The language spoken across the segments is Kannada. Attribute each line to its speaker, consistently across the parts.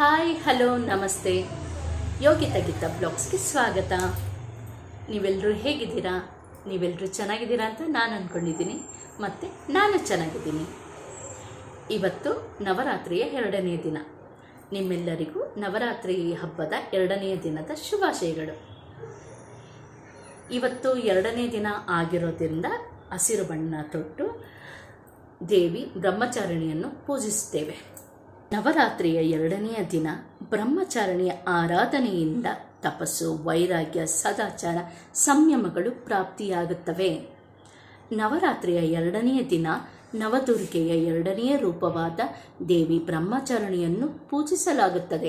Speaker 1: ಹಾಯ್, ಹಲೋ, ನಮಸ್ತೆ. ಯೋಗಿತ ಗೀತ ಬ್ಲಾಗ್ಸ್ಗೆ ಸ್ವಾಗತ. ನೀವೆಲ್ಲರೂ ಹೇಗಿದ್ದೀರಾ? ನೀವೆಲ್ಲರೂ ಚೆನ್ನಾಗಿದ್ದೀರಾ ಅಂತ ನಾನು ಅಂದ್ಕೊಂಡಿದ್ದೀನಿ ಮತ್ತು ನಾನು ಚೆನ್ನಾಗಿದ್ದೀನಿ. ಇವತ್ತು ನವರಾತ್ರಿಯ ಎರಡನೇ ದಿನ. ನಿಮ್ಮೆಲ್ಲರಿಗೂ ನವರಾತ್ರಿ ಹಬ್ಬದ ಎರಡನೆಯ ದಿನದ ಶುಭಾಶಯಗಳು. ಇವತ್ತು ಎರಡನೇ ದಿನ ಆಗಿರೋದ್ರಿಂದ ಹಸಿರು ಬಣ್ಣ ತೊಟ್ಟು ದೇವಿ ಬ್ರಹ್ಮಚಾರಿಣಿಯನ್ನು ಪೂಜಿಸುತ್ತೇವೆ. ನವರಾತ್ರಿಯ ಎರಡನೆಯ ದಿನ ಬ್ರಹ್ಮಚಾರಣಿಯ ಆರಾಧನೆಯಿಂದ ತಪಸ್ಸು, ವೈರಾಗ್ಯ, ಸದಾಚಾರ, ಸಂಯಮಗಳು ಪ್ರಾಪ್ತಿಯಾಗುತ್ತವೆ. ನವರಾತ್ರಿಯ ಎರಡನೆಯ ದಿನ ನವದುರ್ಗೆಯ ಎರಡನೆಯ ರೂಪವಾದ ದೇವಿ ಬ್ರಹ್ಮಚರಣಿಯನ್ನು ಪೂಜಿಸಲಾಗುತ್ತದೆ.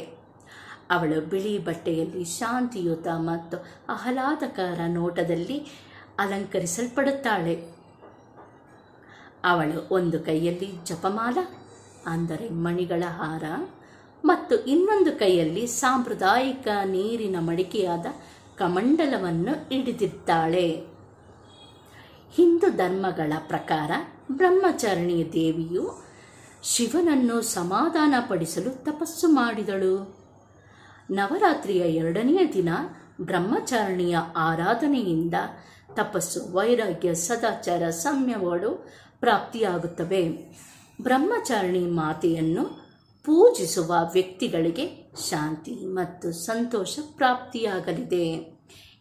Speaker 1: ಅವಳು ಬಿಳಿ ಬಟ್ಟೆಯಲ್ಲಿ ಶಾಂತಿಯುತ ಮತ್ತು ಆಹ್ಲಾದಕರ ನೋಟದಲ್ಲಿ ಅಲಂಕರಿಸಲ್ಪಡುತ್ತಾಳೆ. ಅವಳು ಒಂದು ಕೈಯಲ್ಲಿ ಜಪಮಾಲ ಅಂದರೆ ಮಣಿಗಳ ಹಾರ ಮತ್ತು ಇನ್ನೊಂದು ಕೈಯಲ್ಲಿ ಸಾಂಪ್ರದಾಯಿಕ ನೀರಿನ ಮಡಿಕೆಯಾದ ಕಮಂಡಲವನ್ನು ಹಿಡಿದಿದ್ದಾಳೆ. ಹಿಂದೂ ಧರ್ಮಗಳ ಪ್ರಕಾರ ಬ್ರಹ್ಮಚಾರಿಣಿ ದೇವಿಯು ಶಿವನನ್ನು ಸಮಾಧಾನಪಡಿಸಲು ತಪಸ್ಸು ಮಾಡಿದಳು. ನವರಾತ್ರಿಯ ಎರಡನೆಯ ದಿನ ಬ್ರಹ್ಮಚಾರಿಣಿಯ ಆರಾಧನೆಯಿಂದ ತಪಸ್ಸು ವೈರಾಗ್ಯ, ಸದಾಚಾರ ಸಂಯಮಗಳು ಪ್ರಾಪ್ತಿಯಾಗುತ್ತವೆ. ಬ್ರಹ್ಮಚಾರಿಣಿ ಮಾತೆಯನ್ನು ಪೂಜಿಸುವ ವ್ಯಕ್ತಿಗಳಿಗೆ ಶಾಂತಿ ಮತ್ತು ಸಂತೋಷ ಪ್ರಾಪ್ತಿಯಾಗಲಿದೆ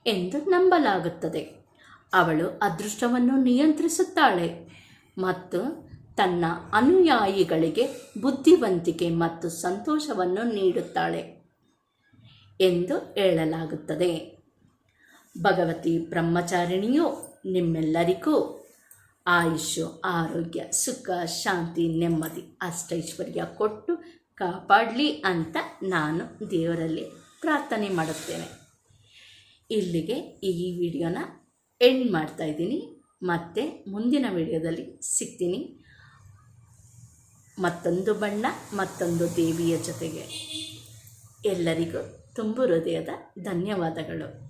Speaker 1: ಎಂದು ನಂಬಲಾಗುತ್ತದೆ. ಅವಳು ಅದೃಷ್ಟವನ್ನು ನಿಯಂತ್ರಿಸುತ್ತಾಳೆ ಮತ್ತು ತನ್ನ ಅನುಯಾಯಿಗಳಿಗೆ ಬುದ್ಧಿವಂತಿಕೆ ಮತ್ತು ಸಂತೋಷವನ್ನು ನೀಡುತ್ತಾಳೆ ಎಂದು ಹೇಳಲಾಗುತ್ತದೆ. ಭಗವತಿ ಬ್ರಹ್ಮಚಾರಿಣಿಯು, ನಿಮ್ಮೆಲ್ಲರಿಗೂ ಆಯುಷ್ಯು, ಆರೋಗ್ಯ, ಸುಖ, ಶಾಂತಿ, ನೆಮ್ಮದಿ ಅಷ್ಟೈಶ್ವರ್ಯ ಕೊಟ್ಟು ಕಾಪಾಡಲಿ ಅಂತ ನಾನು ದೇವರಲ್ಲಿ ಪ್ರಾರ್ಥನೆ ಮಾಡುತ್ತೇನೆ. ಇಲ್ಲಿಗೆ ಈ ವಿಡಿಯೋನ ಎಂಡ್ ಮಾಡ್ತಾ ಇದ್ದೀನಿ. ಮತ್ತೆ ಮುಂದಿನ ವಿಡಿಯೋದಲ್ಲಿ ಸಿಗ್ತೀನಿ. ಮತ್ತೊಂದು ಬಣ್ಣ, ಮತ್ತೊಂದು ದೇವಿಯ ಜೊತೆಗೆ. ಎಲ್ಲರಿಗೂ ತುಂಬು ಹೃದಯದ ಧನ್ಯವಾದಗಳು.